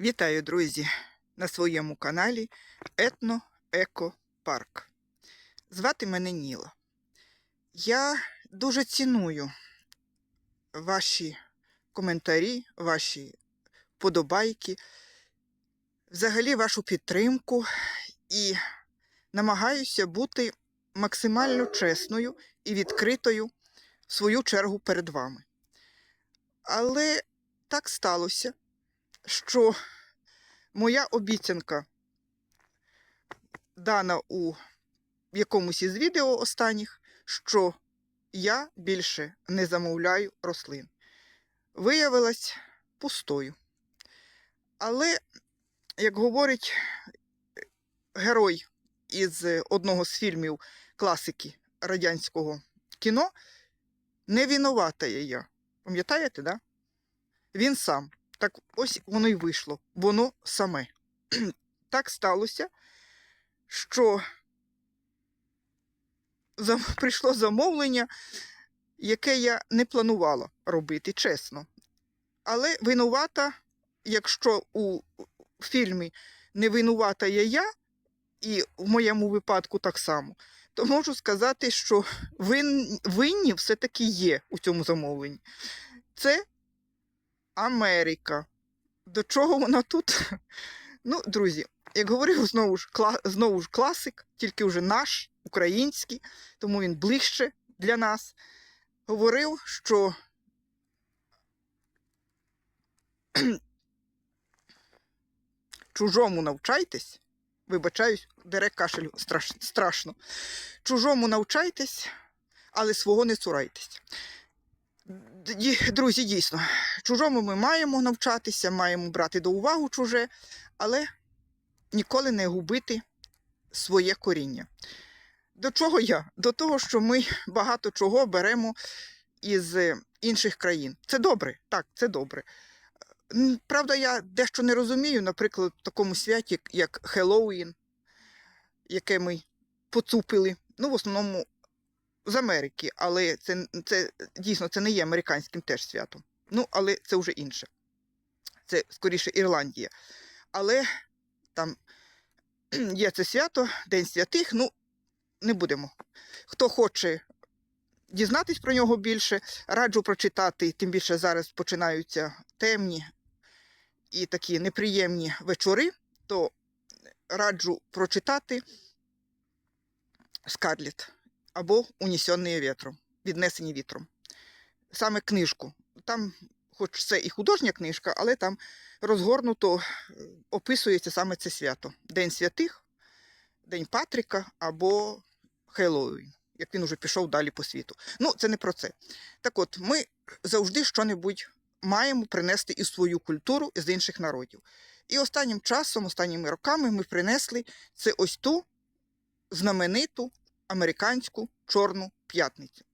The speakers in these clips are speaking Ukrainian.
Вітаю, друзі, на своєму каналі Етно Еко Парк. Звати мене Ніла. Я дуже ціную ваші коментарі, ваші подобайки, взагалі вашу підтримку і намагаюся бути максимально чесною і відкритою в свою чергу перед вами. Але так сталося, що моя обіцянка дана у якомусь із відео останніх, що я більше не замовляю рослин. Виявилась пустою. Але, як говорить герой із одного з фільмів класики радянського кіно, не винувата я. Пам'ятаєте, да? Він сам. Так ось воно й вийшло. Воно саме. так сталося, що зам... прийшло замовлення, яке я не планувала робити, чесно. Але винувата, якщо у фільмі не винувата є я, і в моєму випадку так само, то можу сказати, що вин... винні все-таки є у цьому замовленні. Це Америка. До чого вона тут? Ну, друзі, як говорив знову ж, кла... знову ж класик, тільки вже наш, український, тому він ближче для нас. Говорив, що чужому навчайтесь, вибачаюсь, дере кашелю страш... страшно. Чужому навчайтесь, але свого не цурайтесь. Друзі, дійсно, чужому ми маємо навчатися, маємо брати до уваги чуже, але ніколи не губити своє коріння. До чого я? До того, що ми багато чого беремо із інших країн. Це добре, так, це добре. Правда, я дещо не розумію, наприклад, в такому святі, як Хеллоуін, яке ми поцупили. Ну, в основному з Америки, але це, це дійсно це не є американським теж святом. Ну, але це вже інше. Це скоріше Ірландія. Але там є це свято, День святих. Ну, не будемо. Хто хоче дізнатись про нього більше, раджу прочитати, тим більше зараз починаються темні і такі неприємні вечори, то раджу прочитати Скарлет або Унесені вітром, віднесені вітром. Саме книжку. Там, хоч це і художня книжка, але там розгорнуто е, описується саме це свято. День святих, День Патріка або Хеллоуін, як він уже пішов далі по світу. Ну, це не про це. Так от, ми завжди щонебудь маємо принести і свою культуру з інших народів. І останнім часом, останніми роками ми принесли це ось ту знамениту американську Чорну п'ятницю.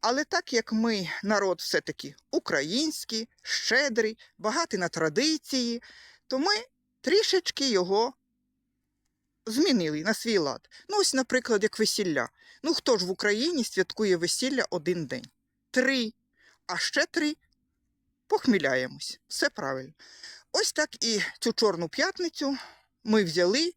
Але так як ми народ все-таки український, щедрий, багатий на традиції, то ми трішечки його змінили на свій лад. Ну, ось, наприклад, як весілля. Ну, хто ж в Україні святкує весілля один день? Три. А ще три похміляємось. Все правильно. Ось так і цю Чорну п'ятницю ми взяли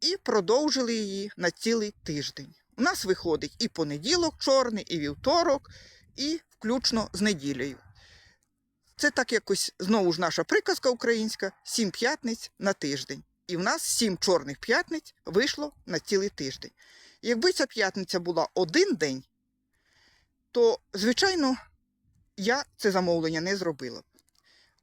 і продовжили її на цілий тиждень. У нас виходить і понеділок чорний, і вівторок, і включно з неділею. Це так якось знову ж наша приказка українська: сім п'ятниць на тиждень. І в нас сім чорних п'ятниць вийшло на цілий тиждень. Якби ця п'ятниця була один день, то, звичайно, я це замовлення не зробила.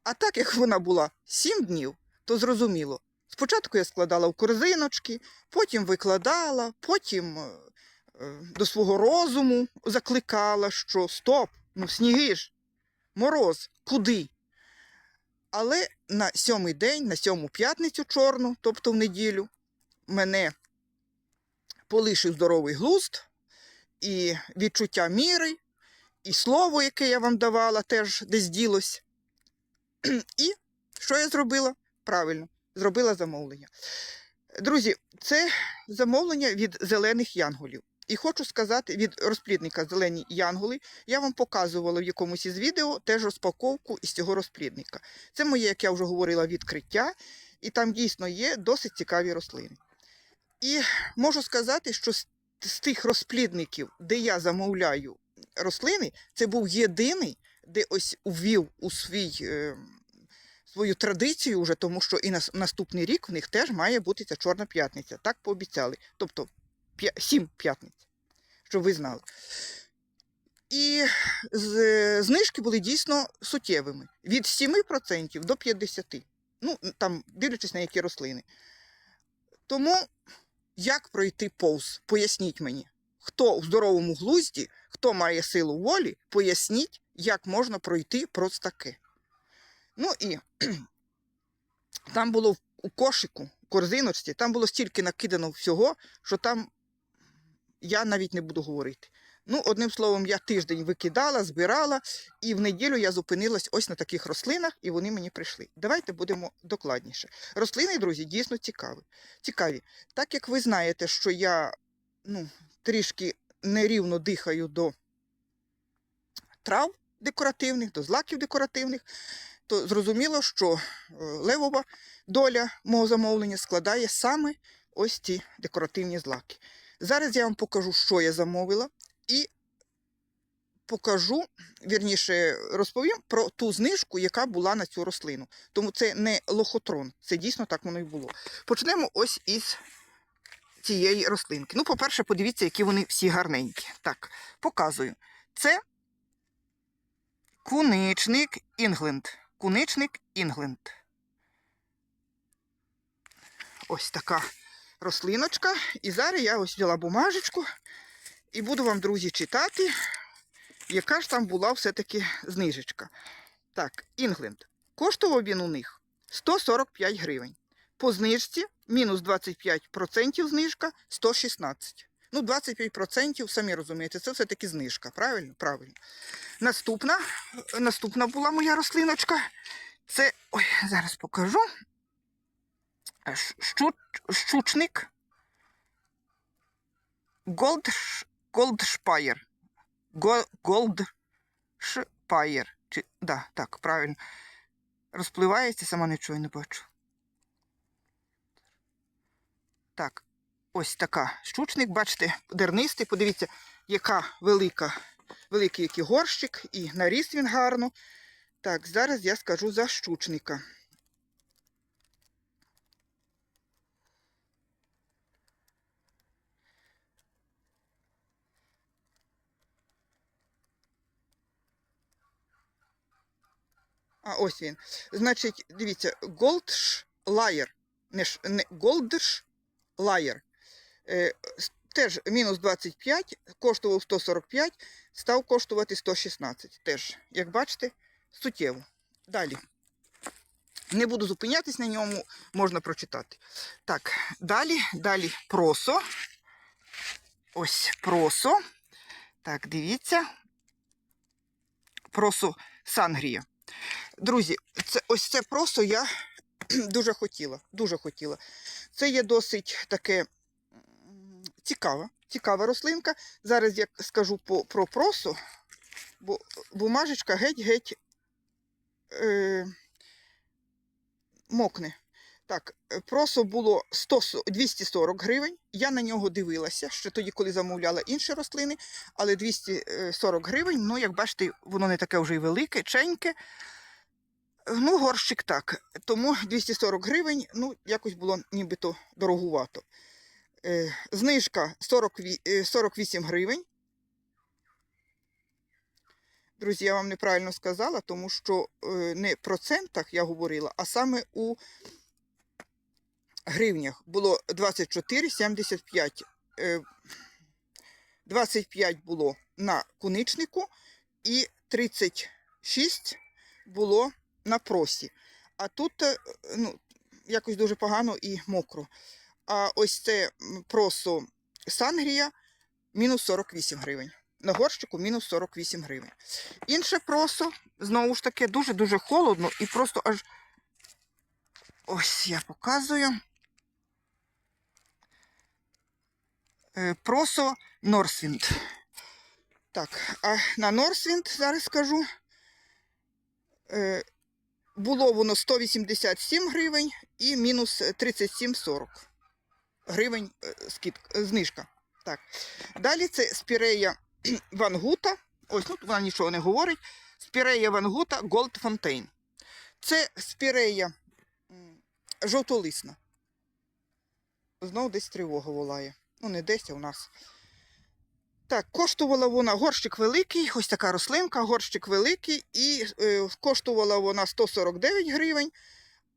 А так як вона була сім днів, то зрозуміло, Спочатку я складала в корзиночки, потім викладала, потім е, е, до свого розуму закликала, що стоп, ну сніги ж, мороз, куди? Але на сьомий день, на сьому п'ятницю чорну, тобто в неділю, мене полишив здоровий глузд, і відчуття міри, і слово, яке я вам давала, теж десь ділось. І що я зробила? Правильно зробила замовлення. Друзі, це замовлення від зелених янголів. І хочу сказати від розплідника Зелені Янголи, я вам показувала в якомусь із відео теж розпаковку із цього розплідника. Це моє, як я вже говорила, відкриття, і там дійсно є досить цікаві рослини. І можу сказати, що з, тих розплідників, де я замовляю рослини, це був єдиний, де ось увів у свій. Свою традицію вже, тому що і на наступний рік в них теж має бути ця чорна п'ятниця. Так пообіцяли. Тобто сім п'ятниць, щоб ви знали. І знижки були дійсно суттєвими від 7% до 50%. Ну, там, дивлячись на які рослини. Тому як пройти повз? Поясніть мені. Хто у здоровому глузді, хто має силу волі, поясніть, як можна пройти просто таке. Ну і там було у кошику, у корзиночці, там було стільки накидано всього, що там я навіть не буду говорити. Ну, одним словом, я тиждень викидала, збирала, і в неділю я зупинилась ось на таких рослинах, і вони мені прийшли. Давайте будемо докладніше. Рослини, друзі, дійсно цікаві. цікаві. Так як ви знаєте, що я ну, трішки нерівно дихаю до трав декоративних, до злаків декоративних, то зрозуміло, що е, левова доля мого замовлення складає саме ось ці декоративні злаки. Зараз я вам покажу, що я замовила, і покажу, вірніше, розповім про ту знижку, яка була на цю рослину. Тому це не лохотрон, це дійсно так воно і було. Почнемо ось із цієї рослинки. Ну, по-перше, подивіться, які вони всі гарненькі. Так, показую. Це куничник Інгленд. Куничник Інгленд. Ось така рослиночка. І зараз я ось взяла бумажечку і буду вам, друзі, читати, яка ж там була все-таки знижечка. Так, Інгленд. Коштував він у них 145 гривень. По знижці мінус 25% знижка 116. Ну, 25%, самі розумієте, це все-таки знижка. Правильно? Правильно. Наступна, наступна була моя рослиночка. Це. Ой, зараз покажу. Щу, щучник. Голдш, Голдшпаєр. Го- Голдшпаєр. Чи, да, так, правильно. Розпливається, сама нічого не бачу. Так, ось така щучник, бачите, дернистий. Подивіться, яка велика, великий який горщик, і наріс він гарно. Так, зараз я скажу за щучника. А ось він. Значить, дивіться, Goldsh Liar. Не, не Goldsh Liar. Е, теж мінус 25, коштував 145, став коштувати 116. Теж, як бачите, суттєво. Далі. Не буду зупинятись на ньому, можна прочитати. Так, далі, далі просо. Ось просо. Так, дивіться. Просо Сангрія. Друзі, це, ось це просто я дуже хотіла. Дуже хотіла. Це є досить таке цікава, цікава рослинка. Зараз я скажу по, про просо, бо бумажечка геть-геть е, мокне. Так, е, просо було 100, 240 гривень. Я на нього дивилася ще тоді, коли замовляла інші рослини, але 240 гривень, ну, як бачите, воно не таке вже й велике, ченьке. Ну, горщик так. Тому 240 гривень, ну, якось було нібито дорогувато. Е, знижка 40, ві- е, 48 гривень. Друзі, я вам неправильно сказала, тому що е, не в процентах я говорила, а саме у гривнях було 24,75. Е, 25 було на куничнику і 36 було на просі. А тут ну, якось дуже погано і мокро. А ось це м, просо Сангрія мінус 48 гривень. На горщику мінус 48 гривень. Інше просо, знову ж таки, дуже-дуже холодно і просто аж. Ось я показую. Е, Просо Норсвінд. Так, а на Норсвінд зараз скажу. Е, було воно 187 гривень і мінус 37,40 гривень е, скид, е, знижка. Так. Далі це спірея Вангута. Ось тут вона нічого не говорить. Спірея Вангута Gold Fontaine. Це спірея жовтолисна. Знову десь тривога волає. Ну, не десь, а у нас. Так, коштувала вона горщик великий, ось така рослинка, горщик великий, і е, коштувала вона 149 гривень,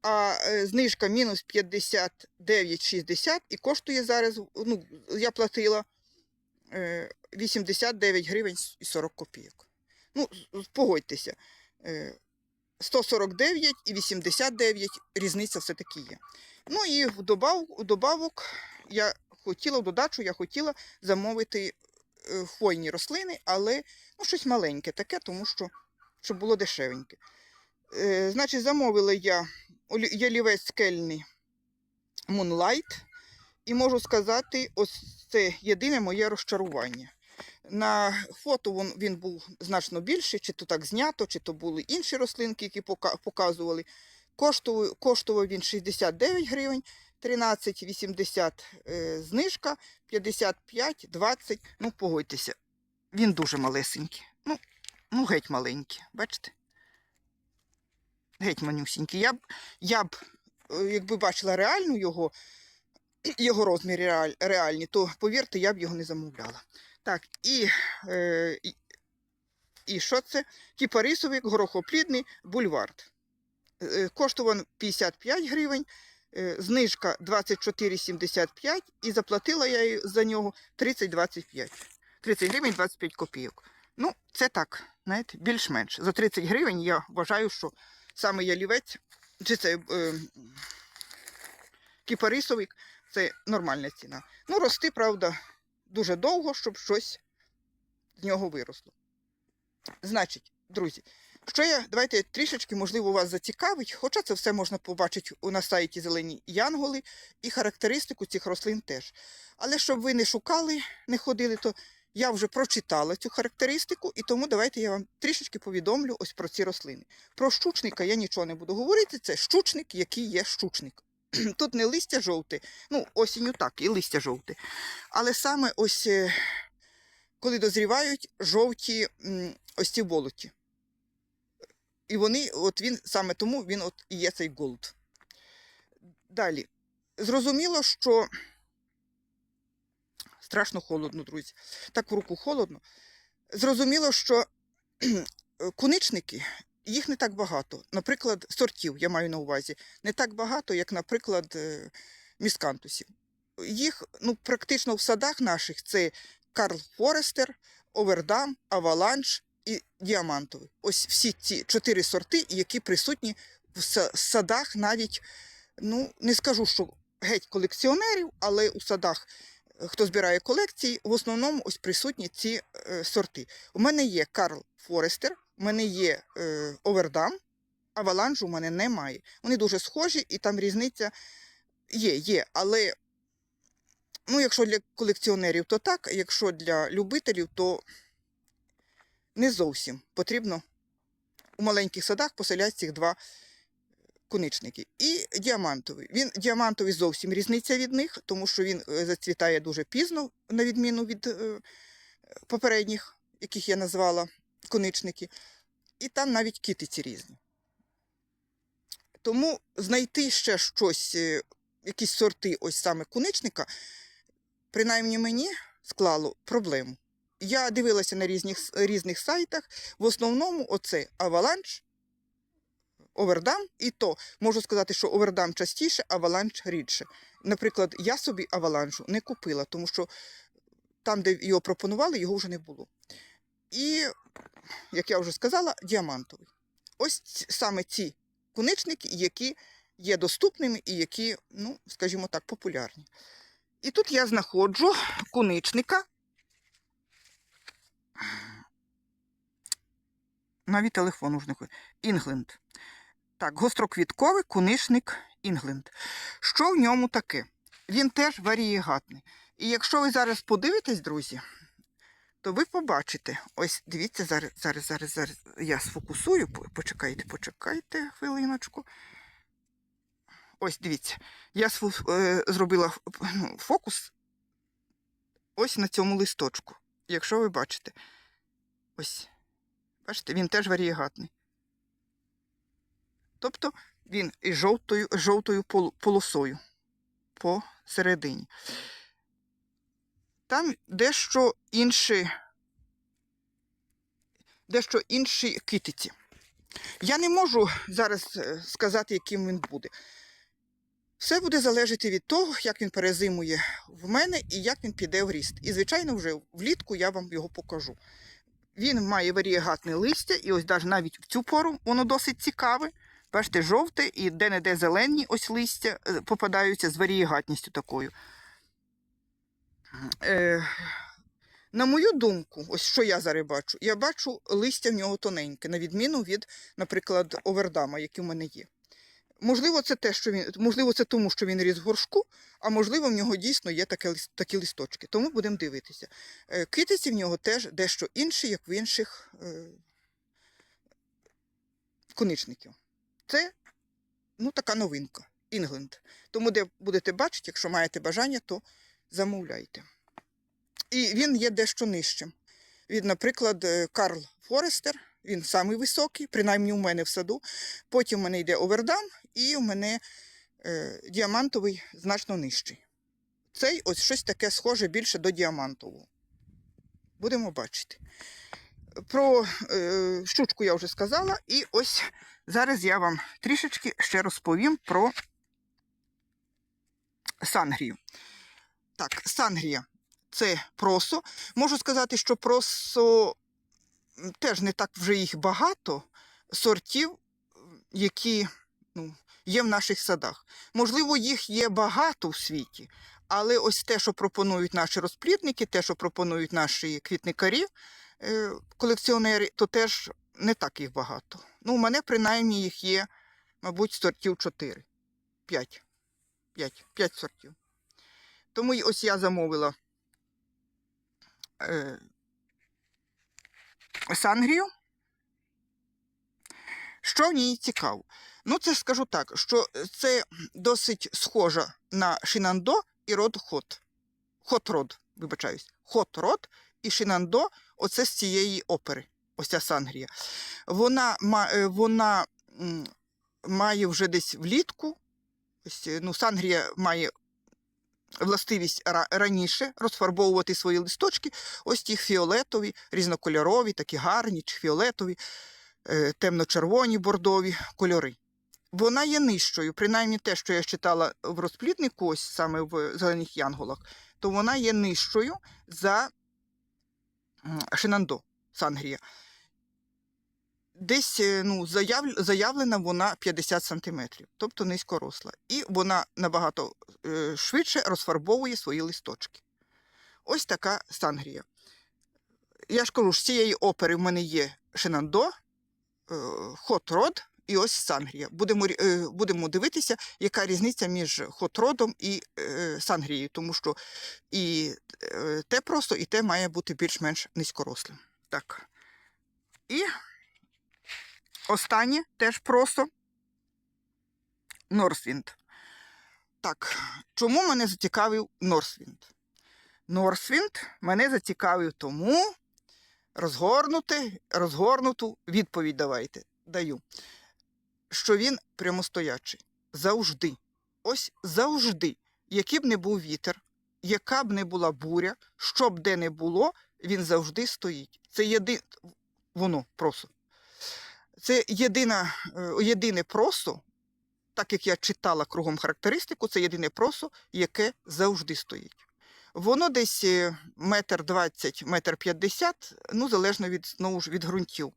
а е, знижка мінус 59,60 і коштує зараз, ну, я платила е, 89 гривень і 40 копійок. Ну, погодьтеся, е, 149 і 89 різниця все-таки є. Ну і в добав, в добавок я хотіла, в додачу я хотіла замовити е, хвойні рослини, але ну, щось маленьке таке, тому що щоб було дешевеньке. Е, значить, замовила я ялівець скельний Moonlight, і можу сказати, ось це єдине моє розчарування. На фото він, він був значно більший, чи то так знято, чи то були інші рослинки, які показували. Коштував, коштував він 69 гривень, 13,80 е, знижка, 55, 20. Ну, погодьтеся, він дуже малесенький. Ну, ну геть маленький, бачите? Геть манюсінький. Я б, я б, е, якби бачила реальну його, його розміри реаль, реальні, то повірте, я б його не замовляла. Так, і, е, і, і що це? Кіпарисовий горохоплідний бульвард. Е, Коштував 55 гривень, е, знижка 24,75 і заплатила я за нього 30,25. 30 гривень 25 копійок. Ну, це так, знаєте, більш-менш. За 30 гривень я вважаю, що саме ялівець, чи це е, кіпарисовик, це нормальна ціна. Ну, рости, правда, дуже довго, щоб щось з нього виросло. Значить, друзі, що я, давайте трішечки, можливо, вас зацікавить, хоча це все можна побачити на сайті Зелені Янголи і характеристику цих рослин теж. Але щоб ви не шукали, не ходили, то я вже прочитала цю характеристику, і тому давайте я вам трішечки повідомлю ось про ці рослини. Про щучника я нічого не буду говорити, це щучник, який є щучник. Тут не листя жовте, ну, осінню так, і листя жовте. Але саме ось, е, коли дозрівають жовті ось ці болоті. І вони, от він саме тому він от і є цей голд. Далі. Зрозуміло, що страшно холодно, друзі. Так в руку холодно. Зрозуміло, що куничники, їх не так багато. Наприклад, сортів, я маю на увазі, не так багато, як, наприклад, е, міскантусів. Їх ну, практично в садах наших це Карл Форестер, Овердам, Аваланж і Діамантовий. Ось всі ці чотири сорти, які присутні в садах навіть, ну, не скажу, що геть колекціонерів, але у садах, е, хто збирає колекції, в основному ось присутні ці е, сорти. У мене є Карл Форестер, у мене є е, Овердам, Аваланжу у мене немає. Вони дуже схожі, і там різниця є, є, але ну, якщо для колекціонерів, то так, якщо для любителів, то не зовсім потрібно у маленьких садах поселяти цих два куничники. І діамантовий. Він діамантовий зовсім різниця від них, тому що він е, зацвітає дуже пізно, на відміну від е, попередніх, яких я назвала коничники. І там навіть китиці різні. Тому знайти ще щось, е, якісь сорти, ось саме куничника, принаймні мені склало проблему. Я дивилася на різних, різних сайтах. В основному оце Avalanche, Овердам, і то можу сказати, що Овердам частіше, Аваланч рідше. Наприклад, я собі Аваланшу не купила, тому що там, де його пропонували, його вже не було. І, як я вже сказала, діамантовий. Ось саме ці куничники, які є доступними і які, ну, скажімо так, популярні. І тут я знаходжу куничника. Навіть телефон уже не ходить. Інгленд. Так, гостроквітковий кунишник Інгленд. Що в ньому таке? Він теж варієгатний. І якщо ви зараз подивитесь, друзі, то ви побачите. Ось дивіться, зараз, зараз, зараз, зараз я сфокусую. Почекайте, почекайте хвилиночку. Ось дивіться. Я е, зробила ну, фокус ось на цьому листочку. Якщо ви бачите, ось, бачите, він теж варієгатний. Тобто він із жовтою, жовтою полосою посередині. Там дещо інші, дещо інші китиці. Я не можу зараз е, сказати, яким він буде. Все буде залежати від того, як він перезимує в мене і як він піде в ріст. І, звичайно, вже влітку я вам його покажу. Він має варієгатне листя, і ось навіть в цю пору воно досить цікаве. Бачите, жовте і де-не-де зелені ось листя е, попадаються з варієгатністю такою. Е, на мою думку, ось що я зараз бачу, я бачу листя в нього тоненьке, на відміну від, наприклад, овердама, який в мене є. Можливо, це те, що він, можливо, це тому, що він ріс в горшку, а можливо, в нього дійсно є таке, такі листочки. Тому будемо дивитися. Е, Китиці в нього теж дещо інші, як в інших е, коничників. Це ну, така новинка. Інгленд. Тому, де будете бачити, якщо маєте бажання, то замовляйте. І він є дещо нижчим. Від, наприклад, е, Карл Форестер, він самий високий, принаймні у мене в саду. Потім у мене йде овердам, і у мене е, діамантовий значно нижчий. Цей ось щось таке схоже більше до діамантового. Будемо бачити. Про е, щучку я вже сказала, і ось зараз я вам трішечки ще розповім про сангрію. Так, сангрія це просо. Можу сказати, що просо теж не так вже їх багато сортів, які ну, є в наших садах. Можливо, їх є багато в світі, але ось те, що пропонують наші розплідники, те, що пропонують наші квітникарі, е, колекціонери, то теж не так їх багато. Ну, у мене принаймні їх є, мабуть, сортів 4. 5. 5, 5 сортів. Тому ось я замовила е, сангрію. Що в ній цікаво? Ну, це скажу так, що це досить схожа на Шинандо і род Хот. Хот-род, вибачаюсь. Хот-род і Шинандо оце з цієї опери. Ось ця сангрія. Вона, е, вона має вже десь влітку. Ось, е, ну, сангрія має властивість раніше розфарбовувати свої листочки. Ось ті фіолетові, різнокольорові, такі гарні, чи фіолетові, е, темно-червоні, бордові кольори. Вона є нижчою, принаймні те, що я читала в розпліднику, ось саме в зелених янголах, то вона є нижчою за Шинандо Сангрія. Десь е, ну, заяв, заявлена вона 50 см, тобто низькоросла. І вона набагато е, швидше розфарбовує свої листочки. Ось така сангрія. Я ж кажу, з цієї опери в мене є Шинандо, Хот-Род і ось сангрія. Будемо, е, будемо дивитися, яка різниця між Хот-Родом і е, сангрією, тому що і е, те просто, і те має бути більш-менш низькорослим. Так. І останнє теж просто Норсвінд. Так, чому мене зацікавив Норсвінд? Норсвінд мене зацікавив тому, розгорнути, розгорнуту відповідь давайте, даю, що він прямостоячий. Завжди. Ось завжди, який б не був вітер, яка б не була буря, що б де не було, він завжди стоїть. Це єди... воно просто. Це єдина, е, єдине просо, так як я читала кругом характеристику, це єдине просо, яке завжди стоїть. Воно десь е, метр двадцять, метр п'ятдесят, ну, залежно від, знову ж, від ґрунтів.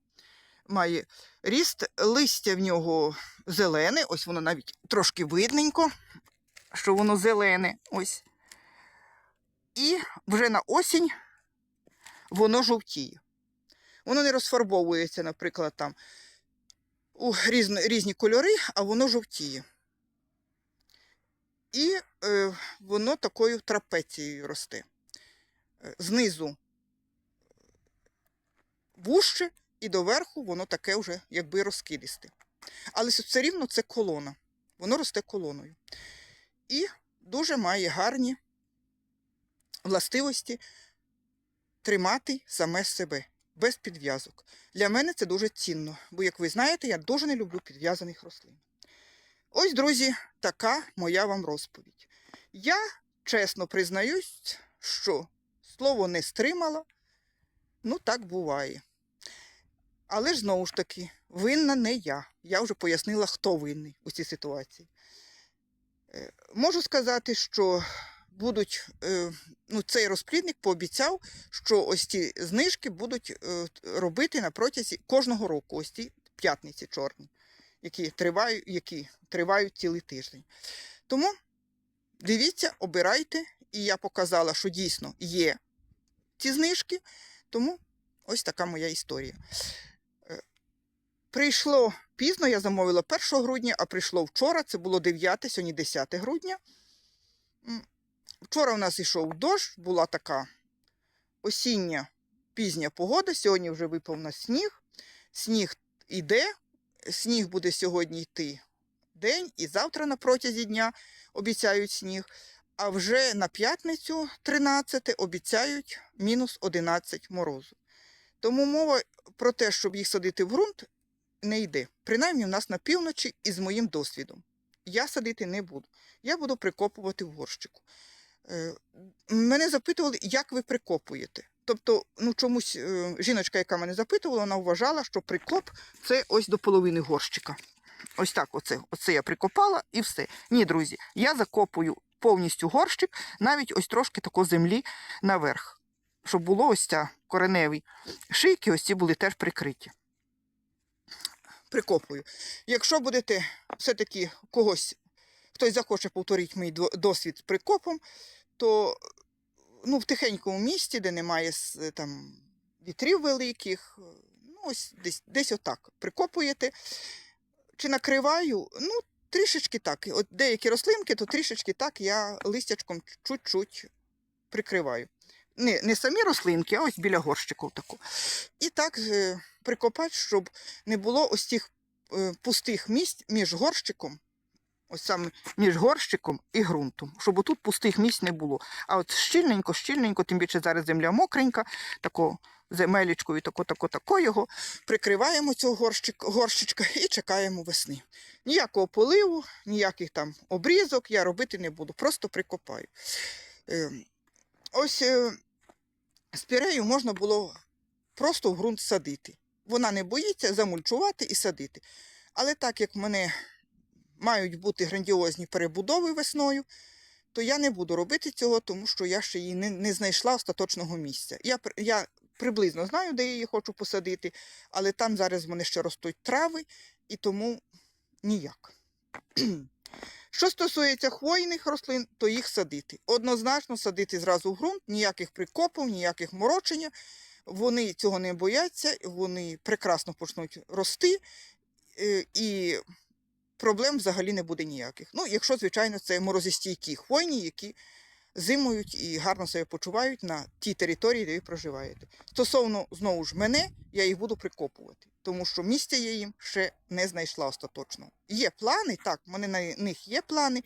Має ріст, листя в нього зелене, ось воно навіть трошки видненько, що воно зелене. ось. І вже на осінь воно жовтіє. Воно не розфарбовується, наприклад, там у різні, різні кольори, а воно жовтіє. І е, воно такою трапецією росте. Е, Знизу вужче, і доверху воно таке вже якби розкидисте. Але все рівно це колона. Воно росте колоною. І дуже має гарні властивості тримати саме себе без підв'язок. Для мене це дуже цінно, бо, як ви знаєте, я дуже не люблю підв'язаних рослин. Ось, друзі, така моя вам розповідь. Я чесно признаюсь, що слово не стримала, ну так буває. Але ж знову ж таки, винна не я. Я вже пояснила, хто винний у цій ситуації. Е, Можу сказати, що будуть, е, ну, цей розплідник пообіцяв, що ось ці знижки будуть е, робити на протязі кожного року, ось ці п'ятниці чорні, які тривають, які тривають цілий тиждень. Тому дивіться, обирайте, і я показала, що дійсно є ці знижки, тому ось така моя історія. Е, Прийшло пізно, я замовила 1 грудня, а прийшло вчора, це було 9, сьогодні 10 грудня. Вчора у нас йшов дощ, була така осіння пізня погода. Сьогодні вже випав на сніг. Сніг іде, сніг буде сьогодні йти день і завтра на протязі дня обіцяють сніг. А вже на п'ятницю, 13, обіцяють мінус 11 морозу. Тому мова про те, щоб їх садити в ґрунт, не йде. Принаймні в нас на півночі і з моїм досвідом. Я садити не буду. Я буду прикопувати в горщику. Е, Мене запитували, як ви прикопуєте. Тобто, ну чомусь е, жіночка, яка мене запитувала, вона вважала, що прикоп це ось до половини горщика. Ось так, оце, оце я прикопала і все. Ні, друзі, я закопую повністю горщик, навіть ось трошки тако землі наверх, щоб було ось ця кореневі шийки, ось ці були теж прикриті. Прикопую. Якщо будете все-таки когось, хтось захоче повторити мій досвід прикопом, то ну, в тихенькому місці, де немає там, вітрів великих, ну, ось десь, десь отак прикопуєте. Чи накриваю, ну, трішечки так. От деякі рослинки, то трішечки так я листячком чуть-чуть прикриваю. Не, не самі рослинки, а ось біля горщику таку. І так е, прикопати, щоб не було ось тих е, пустих місць між горщиком, ось саме між горщиком і ґрунтом, щоб отут пустих місць не було. А от щільненько, щільненько, тим більше зараз земля мокренька, тако земелечкою, тако, тако, тако його прикриваємо цього горщик, горщичка і чекаємо весни. Ніякого поливу, ніяких там обрізок я робити не буду, просто прикопаю. Е, ось е, спірею можна було просто в ґрунт садити. Вона не боїться замульчувати і садити. Але так як мене мають бути грандіозні перебудови весною, то я не буду робити цього, тому що я ще її не, не знайшла остаточного місця. Я, я приблизно знаю, де я її хочу посадити, але там зараз в мене ще ростуть трави, і тому ніяк. Що стосується хвойних рослин, то їх садити. Однозначно садити зразу в ґрунт, ніяких прикопів, ніяких морочення. Вони цього не бояться, вони прекрасно почнуть рости, е, і проблем взагалі не буде ніяких. Ну, якщо, звичайно, це морозостійкі хвойні, які зимують і гарно себе почувають на тій території, де ви проживаєте. Стосовно знову ж мене, я їх буду прикопувати, тому що місця я їм ще не знайшла остаточно. Є плани, так, в мене на них є плани.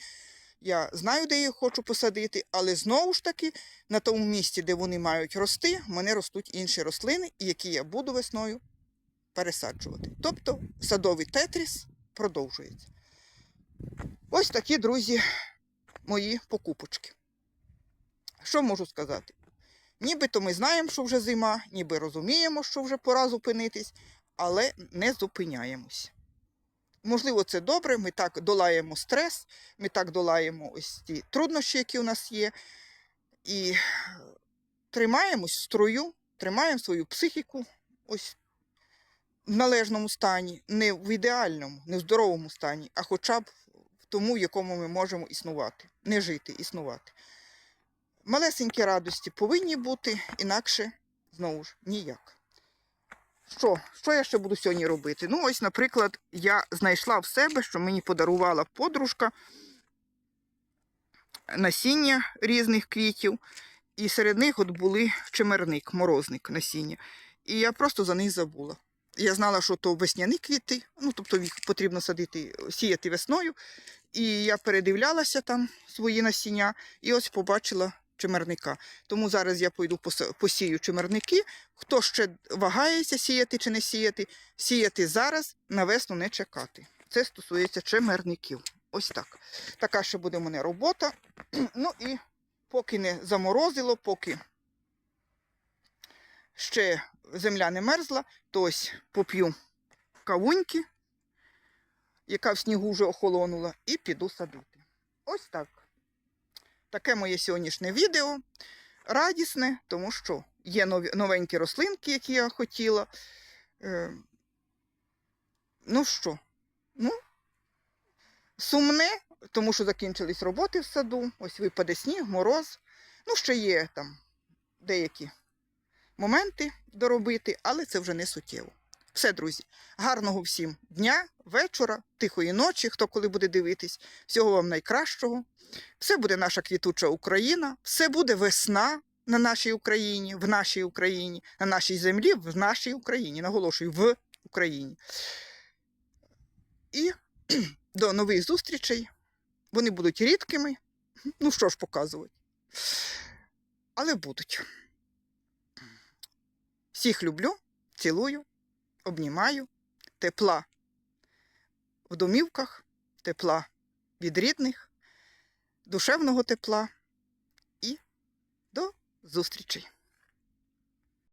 Я знаю, де їх хочу посадити, але знову ж таки на тому місці, де вони мають рости, в мене ростуть інші рослини, які я буду весною пересаджувати. Тобто садовий тетріс продовжується. Ось такі, друзі, мої покупочки. Що можу сказати? Нібито ми знаємо, що вже зима, ніби розуміємо, що вже пора зупинитись, але не зупиняємось. Можливо, це добре, ми так долаємо стрес, ми так долаємо ось ті труднощі, які у нас є, і тримаємось в строю, тримаємо свою психіку ось в належному стані, не в ідеальному, не в здоровому стані, а хоча б в тому, в якому ми можемо існувати, не жити, існувати. Малесенькі радості повинні бути, інакше, знову ж, ніяк. Що? Що я ще буду сьогодні робити? Ну, ось, наприклад, я знайшла в себе, що мені подарувала подружка насіння різних квітів, і серед них от були чимерник, морозник насіння. І я просто за них забула. Я знала, що то весняні квіти, ну тобто їх потрібно садити, сіяти весною. І я передивлялася там свої насіння, і ось побачила чимерника. Тому зараз я пойду посію чимерники. Хто ще вагається сіяти чи не сіяти, сіяти зараз, на весну не чекати. Це стосується чимерників. Ось так. Така ще буде в мене робота. Ну і поки не заморозило, поки ще земля не мерзла, то ось поп'ю кавуньки, яка в снігу вже охолонула, і піду садити. Ось так. Таке моє сьогоднішнє відео. Радісне, тому що є новенькі рослинки, які я хотіла. Е, ну що, ну, сумне, тому що закінчились роботи в саду. Ось випаде сніг, мороз. Ну, ще є там деякі моменти доробити, але це вже не суттєво. Все, друзі, гарного всім дня, вечора, тихої ночі, хто коли буде дивитись. Всього вам найкращого. Все буде наша квітуча Україна, все буде весна на нашій Україні, в нашій Україні, на нашій землі, в нашій Україні. Наголошую, в Україні. І до нових зустрічей. Вони будуть рідкими. Ну що ж показувати. Але будуть. Всіх люблю, цілую, обнімаю. Тепла в домівках, тепла від рідних, душевного тепла і до зустрічей!